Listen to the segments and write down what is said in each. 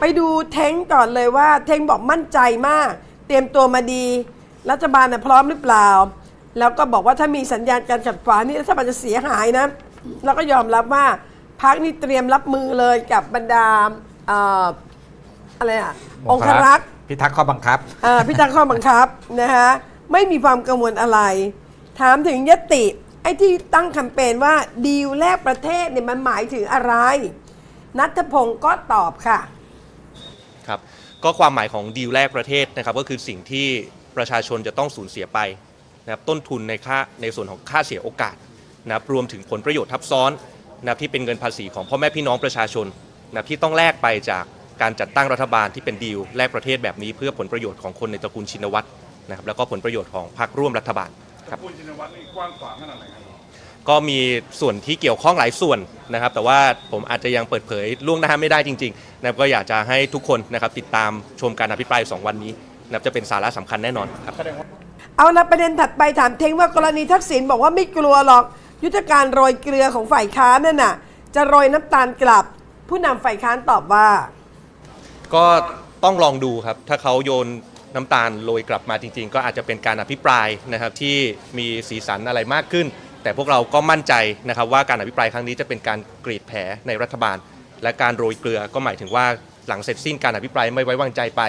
ไปดูเท้งก่อนเลยว่าเท้งบอกมั่นใจมาก เตรียมตัวมาดี รัฐบาลน่ะพร้อมหรือเปล่า แล้วก็บอกว่าถ้ามีสัญญาณการขัดขวางนี่รัฐบาลจะเสียหายนะ แล้วก็ยอมรับว่าพักนี่เตรียมรับมือเลยกับบรรดาเอ่ออะไรอะองครักษ์พิทักษ์ข้อบังคับ อ่าพิทักษ์ข้อบังคับนะคะไม่มีความกังวลอะไร ถามถึงยติ ไอ้ที่ตั้งแคมเปญว่าดีลแลกประเทศเนี่ยมันหมายถึงอะไร นัทพงศ์ก็ตอบค่ะ ครับก็ความหมายของดีลแรกประเทศนะครับก็คือสิ่งที่ประชาชนจะต้องสูญเสียไปนะครับต้นทุนในค่าในส่วนของค่าเสียโอกาสนะครับรวมถึงผลประโยชน์ทับซ้อนนะครับที่เป็นเงินภาษีของพ่อแม่พี่น้องประชาชนนะครับที่ต้องแลกไปจากการจัดตั้งรัฐบาลที่เป็นดีลแลกประเทศแบบนี้ เพื่อผลประโยชน์ของคนในตระกูลชินวัตรนะครับแล้วก็ผลประโยชน์ของพรรคร่วมรัฐบาลครับ คุณชินวัตรนี่กว้างขวางขนาดไหนครับ ก็มีส่วนที่เกี่ยวข้องหลายส่วนนะครับ แต่ว่าผมอาจจะยังเปิดเผยล่วงหน้าไม่ได้จริงๆนะครับก็อยากจะให้ทุกคนนะครับติดตามชมการอภิปราย 2 วันนี้นะครับจะเป็นสาระสำคัญแน่นอนครับ เอาละประเด็นถัดไปถามเทงว่ากรณีทักษิณบอกว่าไม่กลัวหรอก ยุทธการโรยเกลือของฝ่ายค้านนั่นน่ะ จะโรยน้ำตาลกลับ ผู้นำฝ่ายค้านตอบว่า ก็ต้องลองดูครับ ถ้าเขาโยนน้ำตาลโรยกลับมาจริง ๆ ก็อาจจะเป็นการอภิปรายนะครับที่มีสีสันอะไรมากขึ้น แต่พวกเราก็มั่นใจนะครับว่าการอภิปรายครั้งนี้จะเป็นการกรีดแผลในรัฐบาล และการโรยเกลือก็หมายถึงว่าหลังเสร็จสิ้นการอภิปรายไม่ไว้วางใจไป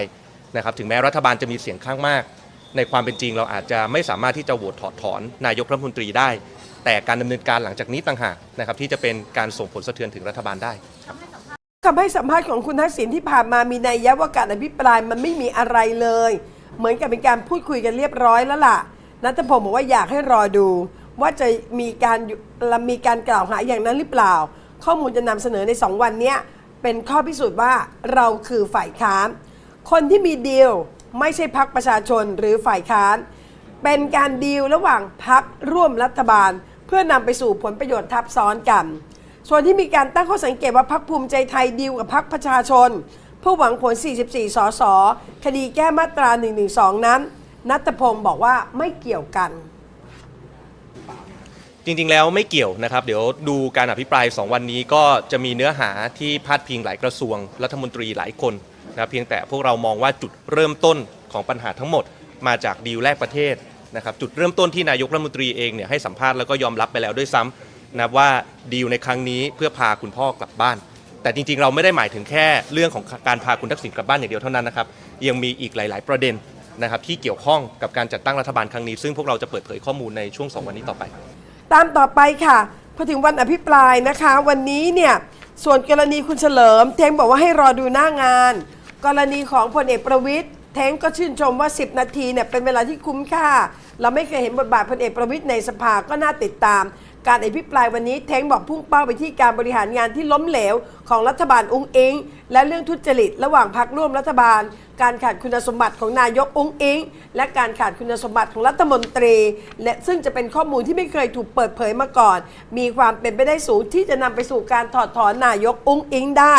นะครับถึงแม้รัฐบาลจะมีเสียงข้างมาก ในความเป็นจริงเราอาจจะไม่สามารถที่จะโหวตถอดถอนนายกรัฐมนตรีได้ แต่การดำเนินการหลังจากนี้ต่างหากนะครับที่จะเป็นการส่งผลสะเทือนถึงรัฐบาลได้คำให้สัมภาษณ์ของคุณทักษิณที่ผ่านมามีนัยยะว่าการอภิปรายมันไม่มีอะไรเลย เหมือนกับเป็นการพูดคุยกันเรียบร้อยแล้วล่ะนัทพงศ์บอกว่าอยากให้รอดู ว่าจะมีการมีการกล่าวหาอย่างนั้นหรือเปล่า ข้อมูลจะนำเสนอใน 2 วันนี้เป็นข้อพิสูจน์ว่าเราคือฝ่ายค้าน คนที่มีดีลไม่ใช่พักประชาชนหรือฝ่ายค้าน เป็นการดีลระหว่างพักร่วมรัฐบาล เพื่อนำไปสู่ผลประโยชน์ทับซ้อนกัน ส่วนที่มีการตั้งข้อสังเกตว่าพักภูมิใจไทยดีลกับพักประชาชน เพื่อหวังผล 44 สส คดีแก้มาตรา 112 นั้น นัทพงศ์บอกว่าไม่เกี่ยวกัน จริงๆ แล้วไม่เกี่ยวนะครับ เดี๋ยวดูการอภิปราย 2 วันนี้ก็จะมีเนื้อหาที่พาดพิงหลายกระทรวง รัฐมนตรีหลายคนนะครับเพียงแต่พวกเรามองว่าจุดเริ่มต้นของปัญหาทั้งหมด มาจากดีลแรกประเทศนะครับจุดเริ่มต้นที่นายกรัฐมนตรีเองเนี่ยให้สัมภาษณ์แล้วก็ยอมรับไปแล้วด้วยซ้ำนะครับว่าดีลในครั้งนี้เพื่อพาคุณพ่อกลับบ้าน แต่จริงๆ เราไม่ได้หมายถึงแค่เรื่องของการพาคุณทักษิณกลับบ้านอย่างเดียวเท่านั้นนะครับยังมีอีกหลาย ๆ ประเด็น นะครับที่เกี่ยวข้องกับการจัดตั้งรัฐบาลครั้งนี้ ซึ่งพวกเราจะเปิดเผยข้อมูลในช่วงสองวันนี้ต่อไป ตามต่อไปค่ะพอถึงวันอภิปรายนะคะ วันนี้เนี่ยส่วนกรณีคุณเฉลิม เทงบอกว่าให้รอดูหน้างาน กรณีของพลเอกประวิทย์เทงก็ชื่นชมว่า 10 นาทีเนี่ยเป็นเวลาที่คุ้มค่า เราไม่เคยเห็นบทบาทพลเอกประวิทย์ในสภาก็น่าติดตาม การอภิปรายวันนี้เท้งบอกพุ่งเป้าไปที่การบริหารงานที่ล้มเหลวของรัฐบาลองค์เองและเรื่องทุจริตระหว่างพรรคร่วมรัฐบาล การขาดคุณสมบัติของนายกอุ้งอิงและการขาดคุณสมบัติของรัฐมนตรี และซึ่งจะเป็นข้อมูลที่ไม่เคยถูกเปิดเผยมาก่อน มีความเป็นไปได้สูงที่จะนำไปสู่การถอดถอนนายกอุ้งอิงได้